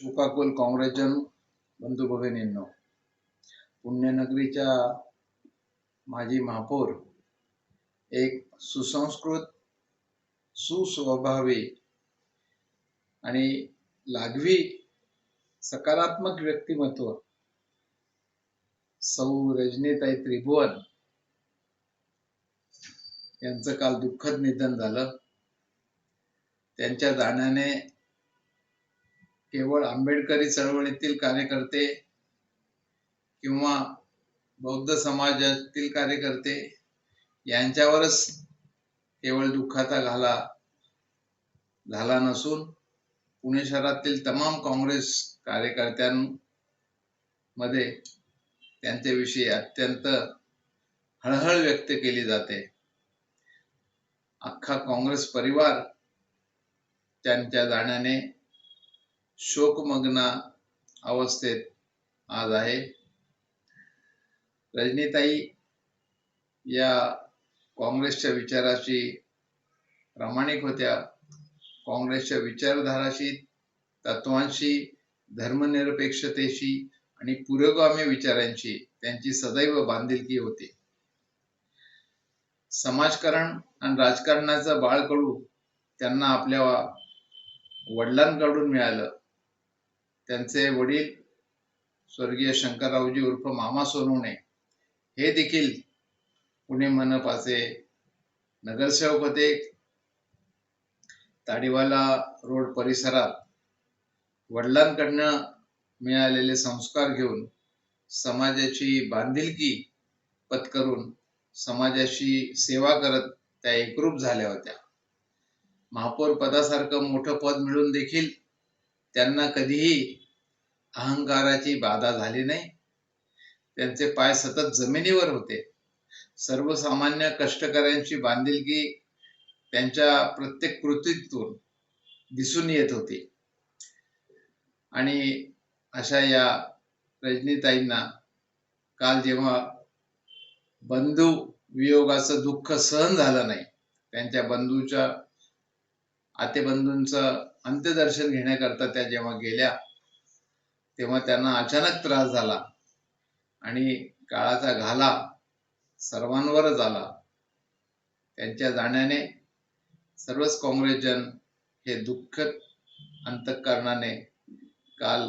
शोकाकुल काँग्रेसजन बंधू भगिनींनो पुण्यनगरीच्या माजी महापौर एक सुसंस्कृत सुस्वभावी आणि लागवी सकारात्मक व्यक्तिमत्व सौ रजनीताई त्रिभुवन यांचं काल दुःखद निधन झालं. त्यांच्या जाण्याने केवळ आंबेडकरी चळवळीतील कार्यकर्ते किंवा बौद्ध समाजातील कार्यकर्ते यांच्यावरच केवळ दुःखाचा घाला झाला नसून पुणे शहरातील तमाम काँग्रेस कार्यकर्त्यांमध्ये त्यांच्याविषयी अत्यंत हळहळ व्यक्त केली जाते. अख्खा काँग्रेस परिवार त्यांच्या जाण्याने शोकमग्न अवस्थेत आज आहे. रजनीताई या काँग्रेसच्या विचाराशी प्रामाणिक होत्या. काँग्रेसच्या विचारधाराशी तत्वांशी धर्मनिरपेक्षतेशी आणि पुरोगामी विचारांशी त्यांची सदैव बांधिलकी होती. समाजकारण आणि राजकारणाचं बाळकडू त्यांना आपल्या वडिलांकडून मिळालं. त्यांचे वडील स्वर्गीय शंकररावजी उर्फ मामा सोनवणे हे देखील पुणे मनपाचे नगरसेवक होते ताडीवाला रोड परिसरात वडिलांकडनं मिळालेले संस्कार घेऊन समाजाची बांधिलकी पत्करून समाजाशी सेवा करत त्या एकरूप झाल्या होत्या. महापौर पदासारखं मोठं पद मिळून देखील त्यांना कधीही अहंकाराची बाधा झाली नाही. त्यांचे पाय सतत जमिनीवर होते. सर्वसामान्य कष्टकऱ्यांची बांधिलकी त्यांच्या प्रत्येक कृतीतून दिसून येत होती. आणि अशा या रजनीताईंना काल जेव्हा बंधू वियोगाचं दुःख सहन झालं नाही त्यांच्या बंधूच्या आतेबंधूंचं अंत्यदर्शन घेण्याकरता त्या जेव्हा गेल्या तेव्हा त्यांना अचानक त्रास झाला आणि काळाचा घाला सर्वांवरच आला त्यांच्या जाण्याने सर्वच काँग्रेसजन हे दुःख अंतकरणाने काल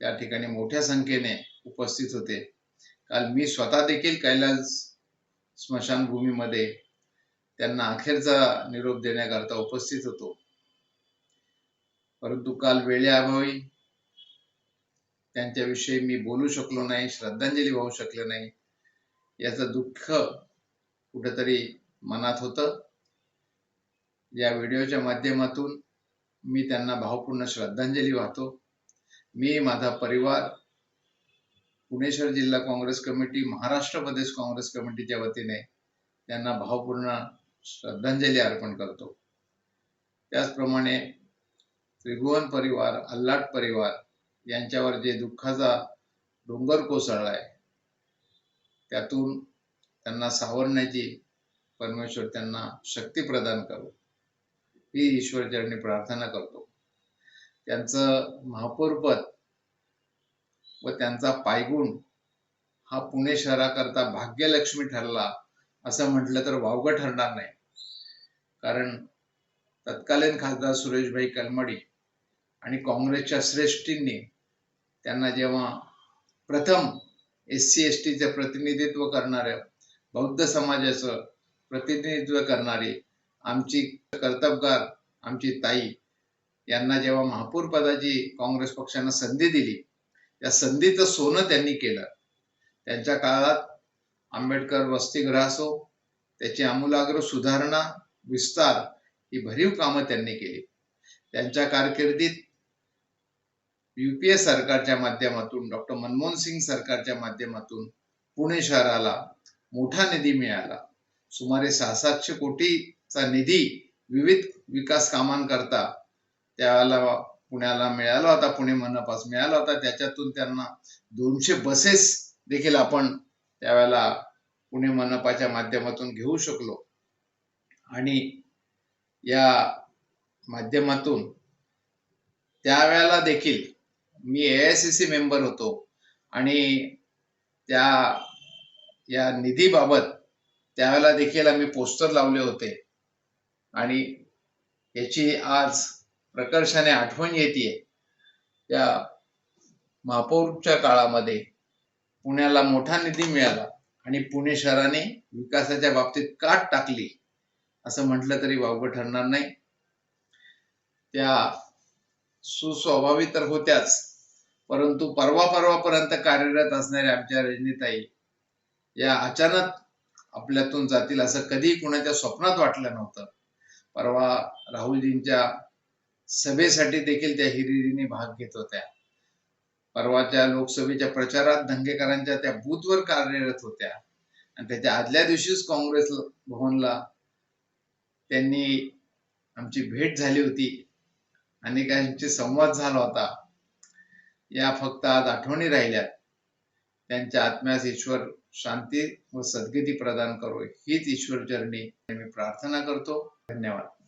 त्या ठिकाणी मोठ्या संख्येने उपस्थित होते. काल मी स्वतः देखील कैलास स्मशानभूमीमध्ये त्यांना अखेरचा निरोप देण्याकरता उपस्थित होतो. परंतु काल वेळेअभावी त्यांच्याविषयी मी बोलू शकलो नाही श्रद्धांजली वाहू शकले नाही. याचं दुःख कुठेतरी मनात होतं. या व्हिडिओच्या माध्यमातून मी त्यांना भावपूर्ण श्रद्धांजली वाहतो. मी माझा परिवार पुणे शहर जिल्हा काँग्रेस कमिटी महाराष्ट्र प्रदेश काँग्रेस कमिटीच्या वतीने त्यांना भावपूर्ण श्रद्धांजली अर्पण करतो. त्याचप्रमाणे त्रिभुवन परिवार अल्लाट परिवार यांच्यावर जे दुःखाचा डोंगर कोसळलाय त्यातून त्यांना सावरण्याची परमेश्वर त्यांना शक्ती प्रदान करो. ही ईश्वरचरणी प्रार्थना करतो. त्यांचं महापौरपद व त्यांचा पायगुण हा पुणे शहराकरता भाग्यलक्ष्मी ठरला असं म्हटलं तर वावगं ठरणार नाही. कारण तत्कालीन खासदार सुरेशभाई कलमडी आणि काँग्रेसच्या श्रेष्ठींनी त्यांना जेव्हा प्रथम एस सी एस टीचं प्रतिनिधित्व करणाऱ्या बौद्ध समाजाचं प्रतिनिधित्व करणारी आमची कर्तबगार आमची ताई यांना जेव्हा महापौर पदाची काँग्रेस पक्षानं संधी दिली त्या संधीचं सोनं त्यांनी केलं. त्यांच्या काळात आंबेडकर वसतिगृह असो त्याची आमूलाग्र सुधारणा विस्तार ही भरीव कामं त्यांनी केली. त्यांच्या कारकिर्दीत युपीए सरकारच्या माध्यमातून डॉक्टर मनमोहन सिंग सरकारच्या माध्यमातून पुणे शहराला मोठा निधी मिळाला. सुमारे सहा सातशे कोटीचा निधी विविध विकास कामांकरता त्याला पुण्याला मिळाला होता पुणे मनपास मिळाला होता. त्याच्यातून त्यांना दोनशे बसेस देखील आपण त्यावेळेला पुणे मनपाच्या माध्यमातून घेऊ शकलो. आणि या माध्यमातून त्यावेळेला देखील मी ए सी सी मेंबर होतो. आणि त्या या निधीबाबत त्यावेळेला देखील आम्ही पोस्टर लावले होते. आणि याची आज प्रकर्षाने आठवण येते त्या महापौरच्या काळामध्ये पुण्याला मोठा निधी मिळाला आणि पुणे शहराने विकासाच्या बाबतीत काट टाकली. असं म्हटलं तरी वावगं ठरणार नाही. त्या सुस्वभावी तर होत्याच. परंतु परवा परवापर्यंत कार्यरत असणाऱ्या आमच्या रजनीताई या अचानक आपल्यातून जातील असं कधी कुणाच्या स्वप्नात वाटलं नव्हतं. परवा राहुलजींच्या सभेसाठी देखील त्या हिरिरीने भाग घेत होत्या. परवाच्या लोकसभेच्या प्रचारात दंगेकरांच्या त्या बूथवर कार्यरत होत्या. आणि त्याच्या आदल्या दिवशीच काँग्रेस भवनला त्यांनी आमची भेट झाली होती. अनेकांशी संवाद झाला होता. या फक्त आज आठवणी राहिल्यात. त्यांच्या आत्म्यास ईश्वर शांती व सद्गती प्रदान करो. हीच ईश्वर चरणी मी प्रार्थना करतो. धन्यवाद.